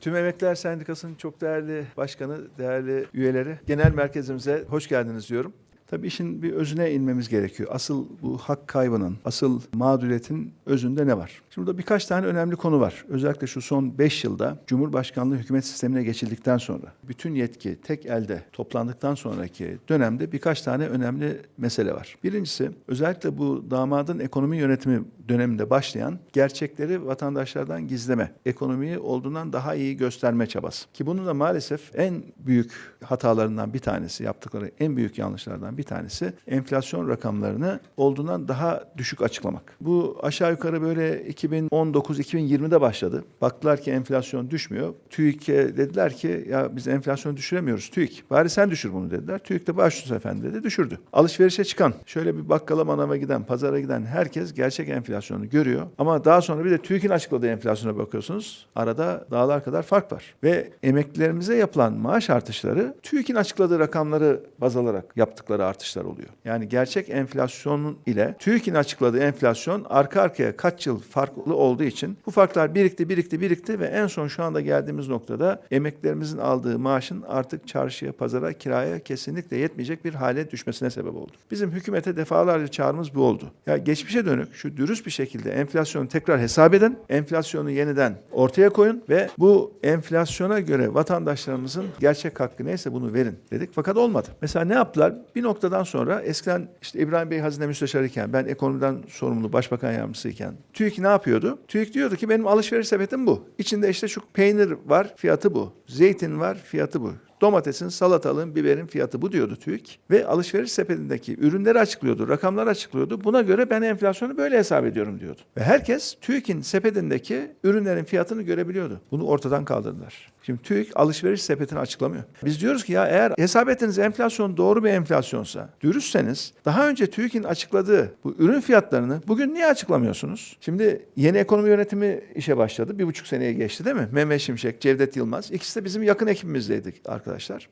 Tüm Emekliler Sendikası'nın çok değerli başkanı, değerli üyeleri, genel merkezimize hoş geldiniz diyorum. Tabii işin bir özüne inmemiz gerekiyor. Asıl bu hak kaybının, asıl mağduriyetin özünde ne var? Şimdi burada birkaç tane önemli konu var. Özellikle şu son 5 yılda Cumhurbaşkanlığı hükümet sistemine geçildikten sonra, bütün yetki tek elde toplandıktan sonraki dönemde birkaç tane önemli mesele var. Birincisi özellikle bu damadın ekonomi yönetimi döneminde başlayan gerçekleri vatandaşlardan gizleme, ekonomiyi olduğundan daha iyi gösterme çabası. Ki bunun da maalesef en büyük hatalarından bir tanesi, yaptıkları en büyük yanlışlardan bir tanesi enflasyon rakamlarını olduğundan daha düşük açıklamak. Bu aşağı yukarı böyle 2019-2020'de başladı. Baktılar ki enflasyon düşmüyor. TÜİK'e dediler ki ya biz enflasyonu düşüremiyoruz TÜİK. Bari sen düşür bunu dediler. TÜİK de başlıyoruz efendim dedi düşürdü. Alışverişe çıkan, şöyle bir bakkala manava giden, pazara giden herkes gerçek enflasyonu görüyor. Ama daha sonra bir de TÜİK'in açıkladığı enflasyona bakıyorsunuz. Arada dağlar kadar fark var. Ve emeklilerimize yapılan maaş artışları TÜİK'in açıkladığı rakamları baz alarak yaptıkları artışlar oluyor. Yani gerçek enflasyon ile TÜİK'in açıkladığı enflasyon arka arkaya kaç yıl farklı olduğu için bu farklar birikti, birikti, birikti ve en son şu anda geldiğimiz noktada emeklerimizin aldığı maaşın artık çarşıya, pazara, kiraya kesinlikle yetmeyecek bir hale düşmesine sebep oldu. Bizim hükümete defalarca çağrımız bu oldu. Ya geçmişe dönük şu dürüst bir şekilde enflasyonu tekrar hesap edin, enflasyonu yeniden ortaya koyun ve bu enflasyona göre vatandaşlarımızın gerçek hakkı neyse bunu verin dedik. Fakat olmadı. Mesela ne yaptılar? Bir noktadan sonra eskiden işte İbrahim Bey hazine müsteşarı iken, ben ekonomiden sorumlu başbakan yardımcısıyken TÜİK ne yapıyordu? TÜİK diyordu ki benim alışveriş sepetim bu. İçinde işte şu peynir var, fiyatı bu. Zeytin var, fiyatı bu. Domatesin, salatalığın, biberin fiyatı bu diyordu TÜİK. Ve alışveriş sepetindeki ürünleri açıklıyordu, rakamları açıklıyordu. Buna göre ben enflasyonu böyle hesap ediyorum diyordu. Ve herkes TÜİK'in sepetindeki ürünlerin fiyatını görebiliyordu. Bunu ortadan kaldırdılar. Şimdi TÜİK alışveriş sepetini açıklamıyor. Biz diyoruz ki ya eğer hesap ettiğiniz enflasyon doğru bir enflasyonsa, dürüstseniz daha önce TÜİK'in açıkladığı bu ürün fiyatlarını bugün niye açıklamıyorsunuz? Şimdi yeni ekonomi yönetimi işe başladı. Bir buçuk seneye geçti değil mi? Mehmet Şimşek, Cevdet Yılmaz. İkisi de bizim yakın ekibimizdeydik arkadaşlar.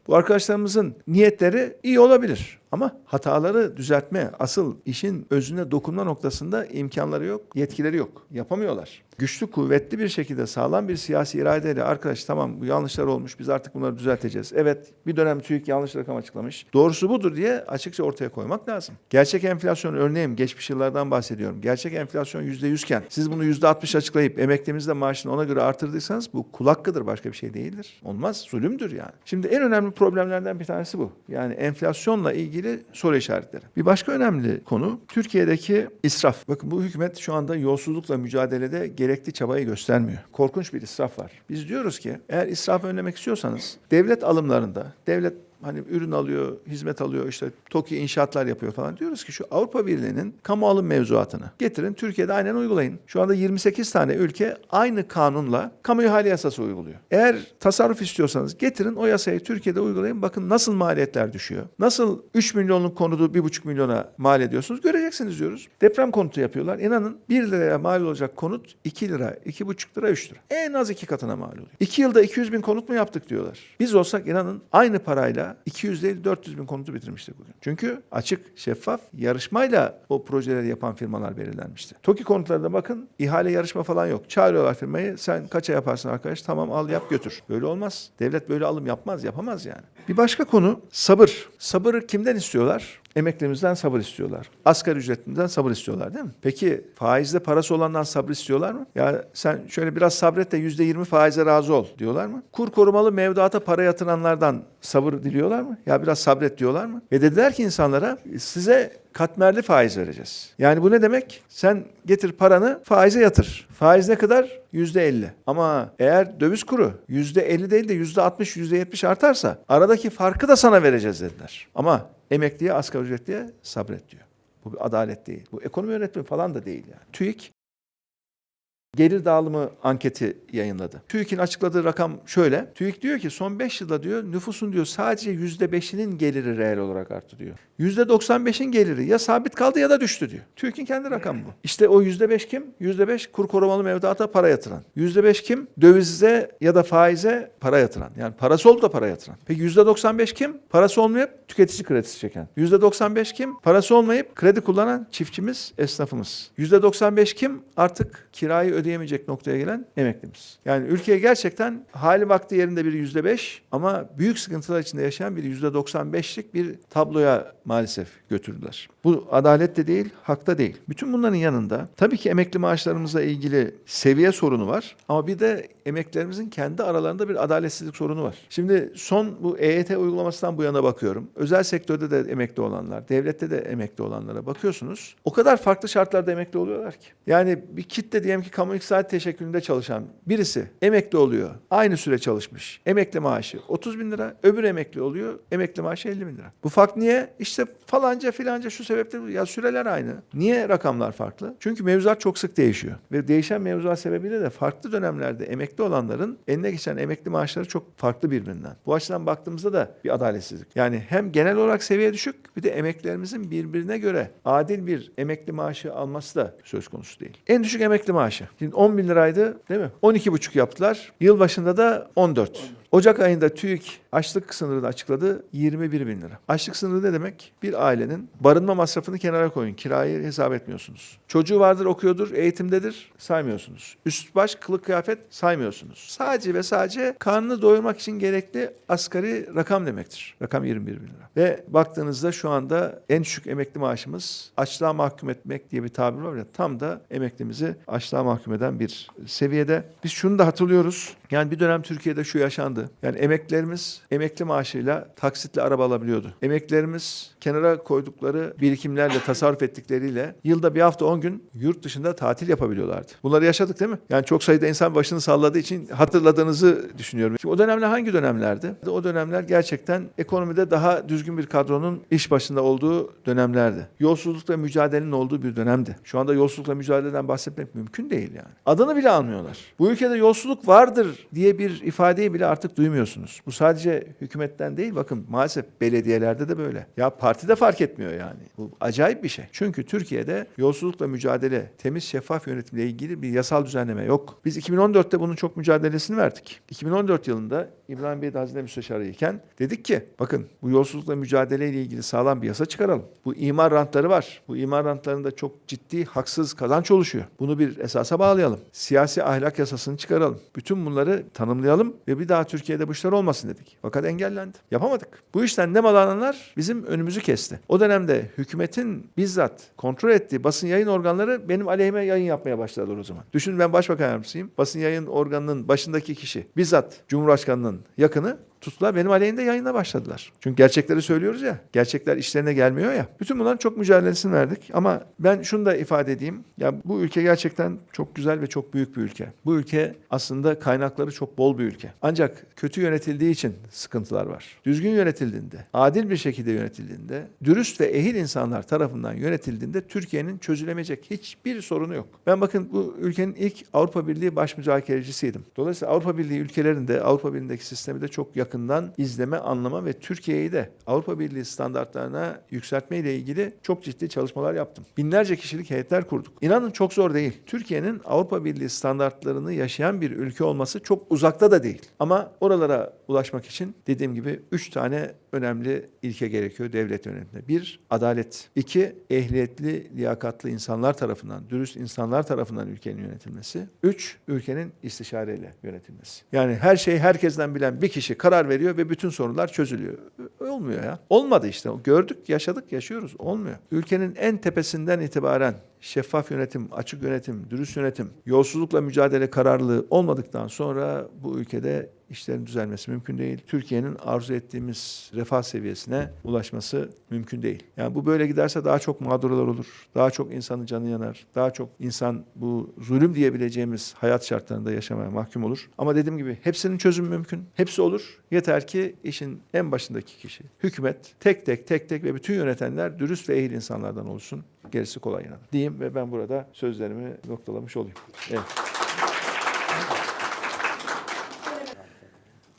Bu arkadaşlarımızın niyetleri iyi olabilir. Ama hataları düzeltme, asıl işin özüne dokunma noktasında imkanları yok, yetkileri yok. Yapamıyorlar. Güçlü, kuvvetli bir şekilde sağlam bir siyasi iradeyle arkadaş tamam bu yanlışlar olmuş biz artık bunları düzelteceğiz. Evet bir dönem TÜİK yanlış rakam açıklamış. Doğrusu budur diye açıkça ortaya koymak lazım. Gerçek enflasyon örneğin geçmiş yıllardan bahsediyorum. Gerçek enflasyon %100 iken siz bunu %60 açıklayıp emeklimizde maaşını ona göre artırdıysanız bu kul hakkıdır başka bir şey değildir. Olmaz zulümdür yani. Şimdi en önemli problemlerden bir tanesi bu. Yani enflasyonla ilgili soru işaretleri. Bir başka önemli konu Türkiye'deki israf. Bakın bu hükümet şu anda yolsuzlukla mücadelede gerekli çabayı göstermiyor. Korkunç bir israf var. Biz diyoruz ki eğer israfı önlemek istiyorsanız devlet alımlarında, devlet hani ürün alıyor, hizmet alıyor, işte TOKİ inşaatlar yapıyor falan. Diyoruz ki şu Avrupa Birliği'nin kamu alım mevzuatını getirin Türkiye'de aynen uygulayın. Şu anda 28 tane ülke aynı kanunla kamu ihale yasası uyguluyor. Eğer tasarruf istiyorsanız getirin o yasayı Türkiye'de uygulayın. Bakın nasıl maliyetler düşüyor. Nasıl 3 milyonluk konudu 1,5 milyona mal ediyorsunuz göreceksiniz diyoruz. Deprem konutu yapıyorlar. İnanın 1 liraya mal olacak konut 2 lira, 2,5 lira, 3 lira. En az iki katına mal oluyor. 2 yılda 200 bin konut mu yaptık diyorlar. Biz olsak inanın aynı parayla 200 değil 400 bin konutu bitirmiştik bugün. Çünkü açık, şeffaf, yarışmayla o projeleri yapan firmalar belirlenmişti. TOKİ konutlarına bakın ihale yarışma falan yok. Çağırıyorlar firmayı sen kaça yaparsın arkadaş tamam al yap götür. Böyle olmaz. Devlet böyle alım yapmaz yapamaz yani. Bir başka konu sabır. Sabırı kimden istiyorlar? Emeklimizden sabır istiyorlar. Asgari ücretimizden sabır istiyorlar değil mi? Peki faizde parası olandan sabır istiyorlar mı? Ya sen şöyle biraz sabret de yüzde yirmi faize razı ol diyorlar mı? Kur korumalı mevduata para yatıranlardan sabır diliyorlar mı? Ya biraz sabret diyorlar mı? Ve dediler ki insanlara size katmerli faiz vereceğiz. Yani bu ne demek? Sen getir paranı faize yatır. Faiz ne kadar? Yüzde elli. Ama eğer döviz kuru yüzde elli değil de yüzde altmış, yüzde yetmiş artarsa aradaki farkı da sana vereceğiz dediler. Ama emekliye, asgari ücretliye sabret diyor. Bu bir adalet değil. Bu ekonomi yönetimi falan da değil yani. TÜİK gelir dağılımı anketi yayınladı. TÜİK'in açıkladığı rakam şöyle. TÜİK diyor ki son 5 yılda diyor nüfusun diyor sadece %5'inin geliri reel olarak arttı diyor. %95'in geliri ya sabit kaldı ya da düştü diyor. TÜİK'in kendi rakamı bu. İşte o %5 kim? %5 kur korumalı mevduata para yatıran. %5 kim? Dövize ya da faize para yatıran. Yani parası oldu da para yatıran. Peki %95 kim? Parası olmayıp tüketici kredisi çeken. %95 kim? Parası olmayıp kredi kullanan çiftçimiz, esnafımız. %95 kim? Artık kirayı ödeyemeyecek ödeyemeyecek noktaya gelen emeklimiz. Yani ülkeye gerçekten hali vakti yerinde bir yüzde beş ama büyük sıkıntılar içinde yaşayan bir yüzde 95'lik bir tabloya maalesef götürdüler. Bu adalet de değil, hak da değil. Bütün bunların yanında tabii ki emekli maaşlarımızla ilgili seviye sorunu var ama bir de emeklilerimizin kendi aralarında bir adaletsizlik sorunu var. Şimdi son bu EYT uygulamasından bu yana bakıyorum. Özel sektörde de emekli olanlar, devlette de emekli olanlara bakıyorsunuz. O kadar farklı şartlarda emekli oluyorlar ki. Yani bir kitle diyelim ki kamu iktisat teşekkülünde çalışan birisi emekli oluyor. Aynı süre çalışmış. Emekli maaşı 30 bin lira. Öbür emekli oluyor. Emekli maaşı 50 bin lira. Bu fark niye? İşte falanca filanca şu sebeple ya süreler aynı. Niye rakamlar farklı? Çünkü mevzuat çok sık değişiyor. Ve değişen mevzuat sebebiyle de farklı dönemlerde emekli olanların eline geçen emekli maaşları çok farklı birbirinden. Bu açıdan baktığımızda da bir adaletsizlik. Yani hem genel olarak seviye düşük bir de emeklilerimizin birbirine göre adil bir emekli maaşı alması da söz konusu değil. En düşük emekli maaşı. Şimdi 10 bin liraydı değil mi? 12,5 yaptılar. Yıl başında da 14. Ocak ayında TÜİK açlık sınırını açıkladı 21 bin lira. Açlık sınırı ne demek? Bir ailenin barınma masrafını kenara koyun. Kirayı hesap etmiyorsunuz. Çocuğu vardır okuyordur, eğitimdedir saymıyorsunuz. Üst baş kılık kıyafet saymıyorsunuz. Sadece ve sadece karnını doyurmak için gerekli asgari rakam demektir. Rakam 21 bin lira. Ve baktığınızda şu anda en düşük emekli maaşımız açlığa mahkum etmek diye bir tabir var ya tam da emeklimizi açlığa mahkum eden bir seviyede. Biz şunu da hatırlıyoruz. Yani bir dönem Türkiye'de şu yaşandı. Yani emeklilerimiz emekli maaşıyla taksitle araba alabiliyordu. Emeklilerimiz kenara koydukları birikimlerle, tasarruf ettikleriyle yılda bir hafta 10 gün yurt dışında tatil yapabiliyorlardı. Bunları yaşadık değil mi? Yani çok sayıda insan başını salladığı için hatırladığınızı düşünüyorum. Şimdi o dönemler hangi dönemlerdi? O dönemler gerçekten ekonomide daha düzgün bir kadronun iş başında olduğu dönemlerdi. Yolsuzlukla mücadelenin olduğu bir dönemdi. Şu anda yolsuzlukla mücadeleden bahsetmek mümkün değil yani. Adını bile almıyorlar. Bu ülkede yolsuzluk vardır diye bir ifadeyi bile artık duymuyorsunuz. Bu sadece hükümetten değil bakın maalesef belediyelerde de böyle. Ya partide fark etmiyor yani. Bu acayip bir şey. Çünkü Türkiye'de yolsuzlukla mücadele, temiz şeffaf yönetimle ilgili bir yasal düzenleme yok. Biz 2014'te bunun çok mücadelesini verdik. 2014 yılında İbrahim Bey de hazine müsteşarı dedik ki bakın bu yolsuzlukla mücadele ile ilgili sağlam bir yasa çıkaralım. Bu imar rantları var. Bu imar rantlarında çok ciddi haksız kazanç oluşuyor. Bunu bir esasa bağlayalım. Siyasi ahlak yasasını çıkaralım. Bütün bunları tanımlayalım ve bir daha Türkiye'de bu işler olmasın dedik. Fakat engellendi. Yapamadık. Bu işten nemalananlar bizim önümüzü kesti. O dönemde hükümetin bizzat kontrol ettiği basın yayın organları benim aleyhime yayın yapmaya başladılar o zaman. Düşünün ben başbakan yardımcısıyım. Basın yayın organının başındaki kişi bizzat Cumhurbaşkanı'nın yakını tuttular benim aleyhimde yayına başladılar. Çünkü gerçekleri söylüyoruz ya. Gerçekler işlerine gelmiyor ya. Bütün bunların çok mücadelesini verdik ama ben şunu da ifade edeyim. Ya bu ülke gerçekten çok güzel ve çok büyük bir ülke. Bu ülke aslında kaynakları çok bol bir ülke. Ancak kötü yönetildiği için sıkıntılar var. Düzgün yönetildiğinde, adil bir şekilde yönetildiğinde, dürüst ve ehil insanlar tarafından yönetildiğinde Türkiye'nin çözülemeyecek hiçbir sorunu yok. Ben bakın bu ülkenin ilk Avrupa Birliği baş müzakerecisiydim. Dolayısıyla Avrupa Birliği ülkelerinde, Avrupa Birliği'ndeki sistemi de çok yakından izleme, anlama ve Türkiye'yi de Avrupa Birliği standartlarına yükseltme ile ilgili çok ciddi çalışmalar yaptım. Binlerce kişilik heyetler kurduk. İnanın çok zor değil. Türkiye'nin Avrupa Birliği standartlarını yaşayan bir ülke olması çok uzakta da değil. Ama oralara ulaşmak için dediğim gibi üç tane önemli ilke gerekiyor devlet yönetiminde. Bir, adalet. İki, ehliyetli, liyakatlı insanlar tarafından, dürüst insanlar tarafından ülkenin yönetilmesi. Üç, ülkenin istişareyle yönetilmesi. Yani her şeyi herkesten bilen bir kişi karar veriyor ve bütün sorunlar çözülüyor. Olmuyor ya. Olmadı işte. Gördük, yaşadık, yaşıyoruz. Olmuyor. Ülkenin en tepesinden itibaren şeffaf yönetim, açık yönetim, dürüst yönetim, yolsuzlukla mücadele kararlılığı olmadıktan sonra bu ülkede işlerin düzelmesi mümkün değil. Türkiye'nin arzu ettiğimiz refah seviyesine ulaşması mümkün değil. Yani bu böyle giderse daha çok mağdurlar olur. Daha çok insanın canı yanar. Daha çok insan bu zulüm diyebileceğimiz hayat şartlarında yaşamaya mahkum olur. Ama dediğim gibi hepsinin çözümü mümkün. Hepsi olur. Yeter ki işin en başındaki kişi, hükümet tek tek tek tek ve bütün yönetenler dürüst ve ehil insanlardan olsun. Gerisi kolay yani. Diyeyim ve ben burada sözlerimi noktalamış olayım. Evet.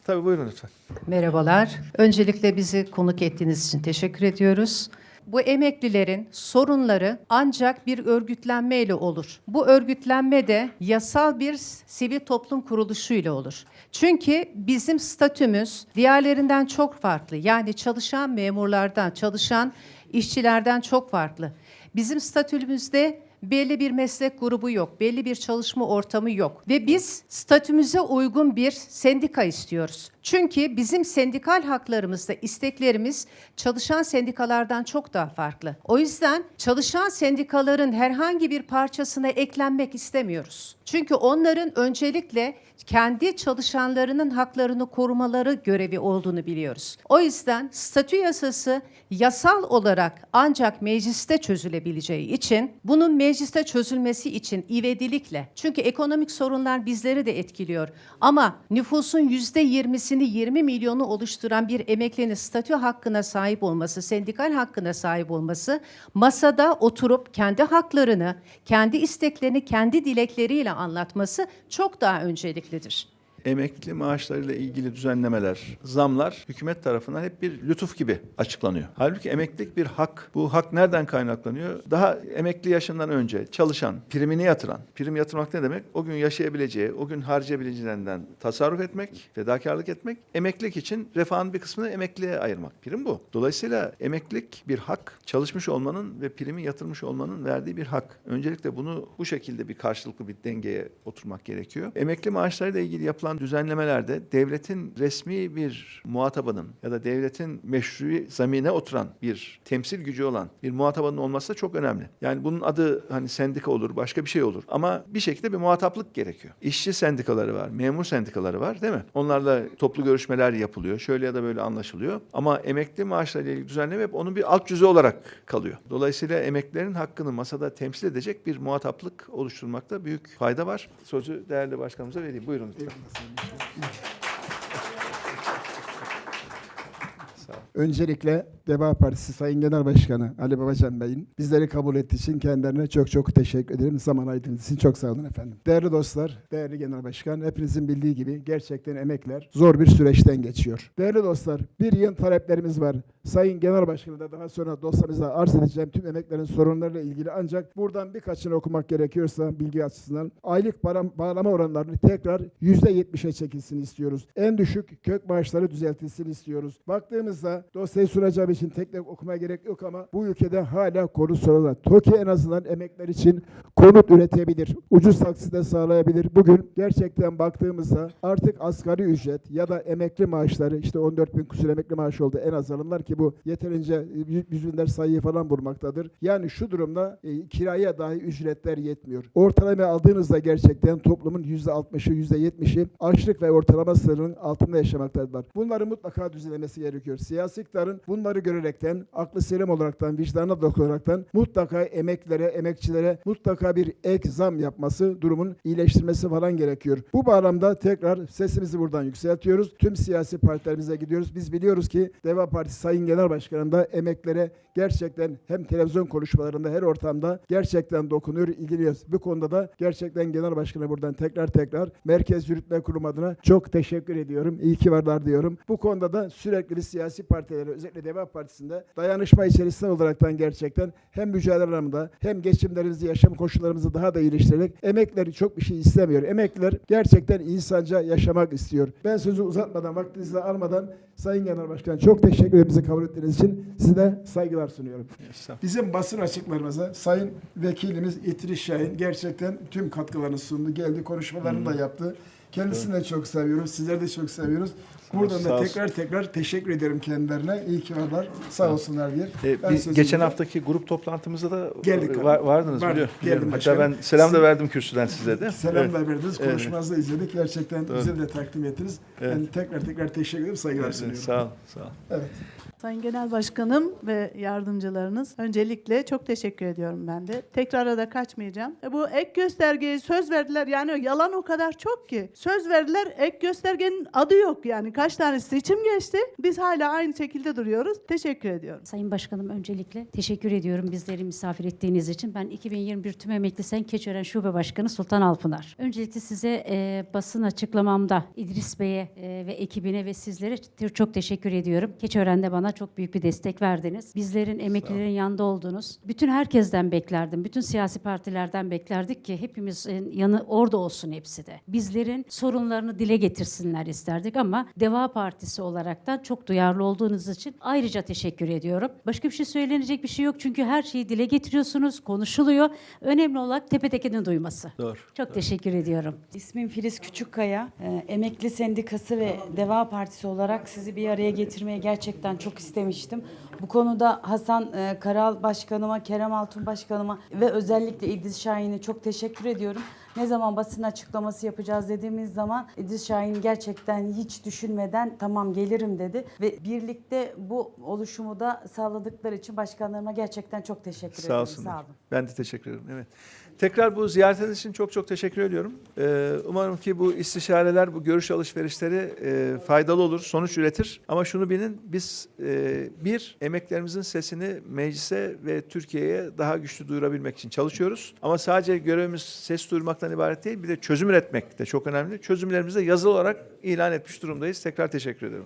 Tabii buyurun lütfen. Merhabalar. Öncelikle bizi konuk ettiğiniz için teşekkür ediyoruz. Bu emeklilerin sorunları ancak bir örgütlenmeyle olur. Bu örgütlenme de yasal bir sivil toplum kuruluşuyla olur. Çünkü bizim statümüz diğerlerinden çok farklı. Yani çalışan memurlardan, çalışan işçilerden çok farklı. Bizim statümüzde belli bir meslek grubu yok, belli bir çalışma ortamı yok ve biz statümüze uygun bir sendika istiyoruz. Çünkü bizim sendikal haklarımızda isteklerimiz çalışan sendikalardan çok daha farklı. O yüzden çalışan sendikaların herhangi bir parçasına eklenmek istemiyoruz. Çünkü onların öncelikle kendi çalışanlarının haklarını korumaları görevi olduğunu biliyoruz. O yüzden statü yasası yasal olarak ancak mecliste çözülebileceği için bunun mecliste çözülmesi için ivedilikle çünkü ekonomik sorunlar bizleri de etkiliyor ama nüfusun yüzde yirmisini 20 milyonu oluşturan bir emeklinin statü hakkına sahip olması, sendikal hakkına sahip olması masada oturup kendi haklarını, kendi isteklerini, kendi dilekleriyle anlatması çok daha önceliklidir. Emekli maaşlarıyla ilgili düzenlemeler, zamlar hükümet tarafından hep bir lütuf gibi açıklanıyor. Halbuki emeklilik bir hak. Bu hak nereden kaynaklanıyor? Daha emekli yaşından önce çalışan, primini yatıran. Prim yatırmak ne demek? O gün yaşayabileceği, o gün harcayabileceğinden tasarruf etmek, fedakarlık etmek. Emeklilik için refahın bir kısmını emekliye ayırmak. Prim bu. Dolayısıyla emeklilik bir hak. Çalışmış olmanın ve primi yatırmış olmanın verdiği bir hak. Öncelikle bunu bu şekilde bir karşılıklı bir dengeye oturmak gerekiyor. Emekli maaşlarıyla ilgili yapılan düzenlemelerde devletin resmi bir muhatabının ya da devletin meşru zamine oturan bir temsil gücü olan bir muhatabının olması da çok önemli. Yani bunun adı hani sendika olur, başka bir şey olur. Ama bir şekilde bir muhataplık gerekiyor. İşçi sendikaları var, memur sendikaları var değil mi? Onlarla toplu görüşmeler yapılıyor. Şöyle ya da böyle anlaşılıyor. Ama emekli maaşlarıyla ilgili düzenleme hep onun bir alt cüzü olarak kalıyor. Dolayısıyla emeklilerin hakkını masada temsil edecek bir muhataplık oluşturmakta büyük fayda var. Sözü değerli başkanımıza vereyim. Buyurun lütfen. Olun. Öncelikle Deva Partisi Sayın Genel Başkanı Ali Babacan Bey'in bizleri kabul ettiği için kendilerine çok çok teşekkür ederim. Zaman ayırdığınız için çok sağ olun efendim. Değerli dostlar, değerli Genel Başkan, hepinizin bildiği gibi gerçekten emekler zor bir süreçten geçiyor. Değerli dostlar, bir yığın taleplerimiz var. Sayın Genel Başkanı da daha sonra dostlarınıza arz edeceğim tüm emeklerin sorunlarıyla ilgili ancak buradan birkaçını okumak gerekiyorsa bilgi açısından aylık bağlama oranlarını tekrar %70'e çekilsin istiyoruz. En düşük kök maaşları düzeltilsin istiyoruz. Baktığımızda dosyayı sunacağım için tek tek okumaya gerek yok ama bu ülkede hala konut sorunu var. TOKİ en azından emekler için konut üretebilir. Ucuz taksite sağlayabilir. Bugün gerçekten baktığımızda artık asgari ücret ya da emekli maaşları işte 14 bin küsur emekli maaşı oldu en az alımlar ki bu yeterince yüz sayıyı falan bulmaktadır. Yani şu durumda e, kiraya dahi ücretler yetmiyor. Ortalama aldığınızda gerçekten toplumun %60'ı %70'i açlık ve ortalama sınırının altında yaşamaktadırlar. Bunların mutlaka düzenlemesi gerekiyor. Siyasi iktidarın bunları görerekten, aklı selim olaraktan, vicdana dokunaraktan mutlaka emeklilere, emekçilere mutlaka bir ek zam yapması, durumun iyileştirmesi falan gerekiyor. Bu bağlamda tekrar sesimizi buradan yükseltiyoruz. Tüm siyasi partilerimize gidiyoruz. Biz biliyoruz ki Deva Partisi Sayın Genel Başkanı'nda emeklere gerçekten hem televizyon konuşmalarında her ortamda gerçekten dokunuyor, ilgileniyor. Bu konuda da gerçekten Genel Başkan'a buradan tekrar tekrar Merkez Yürütme Kurumu adına çok teşekkür ediyorum. İyi ki varlar diyorum. Bu konuda da sürekli siyasi partilere özellikle Deva Partisi'nde dayanışma içerisinde olaraktan gerçekten hem mücadele alanında hem geçimlerimizi, yaşam koşullarımızı daha da iyileştirerek emekleri çok bir şey istemiyor. Emekliler gerçekten insanca yaşamak istiyor. Ben sözü uzatmadan, vaktinizi almadan Sayın Genel Başkan çok teşekkür ederim bizi kabul ettiğiniz için. Size saygılar sunuyorum. Bizim basın açıklarımıza Sayın Vekilimiz İtri Şahin gerçekten tüm katkılarını sundu. Geldi konuşmalarını da yaptı. Kendisini de çok seviyoruz. Sizleri de çok seviyoruz. Buradan da tekrar tekrar teşekkür ederim kendilerine. İyi ki varlar. Sağ olsunlar. E, bir- sözümü geçen de- haftaki grup toplantımızda da Geldik var, vardınız biliyorum. geldim biliyorum. Hatta ben selam da verdim kürsüden size de. Selam Evet. da verdiniz. Evet. Konuşmanızı da izledik. Gerçekten Doğru. bize de takdim ettiniz. Evet. Ben tekrar tekrar teşekkür ederim. Saygılar Evet, sunuyorum. Sağ ol, sağ ol. Evet. Sayın Genel Başkanım ve yardımcılarınız öncelikle çok teşekkür ediyorum ben de. Tekrara da kaçmayacağım. E, bu ek göstergeyi söz verdiler yani yalan o kadar çok ki. Söz verdiler ek göstergenin adı yok yani kaç tane seçim geçti. Biz hala aynı şekilde duruyoruz. Teşekkür ediyorum. Sayın Başkanım öncelikle teşekkür ediyorum bizleri misafir ettiğiniz için. Ben 2021 Tüm Emekli Sen Keçören Şube Başkanı Sultan Alpınar. Öncelikle size e, basın açıklamamda İdris Bey'e e, ve ekibine ve sizlere çok teşekkür ediyorum. Keçören'de bana bana çok büyük bir destek verdiniz. Bizlerin, emeklilerin yanında oldunuz. Bütün herkesten beklerdim. Bütün siyasi partilerden beklerdik ki hepimizin yanı orada olsun hepsi de. Bizlerin sorunlarını dile getirsinler isterdik ama Deva Partisi olaraktan çok duyarlı olduğunuz için ayrıca teşekkür ediyorum. Başka bir şey söylenecek bir şey yok çünkü her şeyi dile getiriyorsunuz, konuşuluyor. Önemli olan tepetekinin duyması. Doğru. Çok teşekkür ediyorum. İsmim Filiz Küçükkaya. Ee, Emekli Sendikası ve Deva Partisi olarak sizi bir araya getirmeyi gerçekten çok istemiştim. Bu konuda Hasan e, Karal Başkanıma, Kerem Altun Başkanıma ve özellikle İdris Şahin'e çok teşekkür ediyorum. Ne zaman basın açıklaması yapacağız dediğimiz zaman İdris Şahin gerçekten hiç düşünmeden tamam gelirim dedi. Ve birlikte bu oluşumu da sağladıkları için başkanlarıma gerçekten çok teşekkür Sağ ederim. olsunlar. Sağ olun. Ben de teşekkür ederim. Evet. Tekrar bu ziyaretiniz için çok çok teşekkür ediyorum. Ee, umarım ki bu istişareler, bu görüş alışverişleri e, faydalı olur, sonuç üretir. Ama şunu bilin, biz e, bir, emeklerimizin sesini meclise ve Türkiye'ye daha güçlü duyurabilmek için çalışıyoruz. Ama sadece görevimiz ses duyurmaktan ibaret değil, bir de çözüm üretmek de çok önemli. Çözümlerimizi de yazılı olarak ilan etmiş durumdayız. Tekrar teşekkür ederim.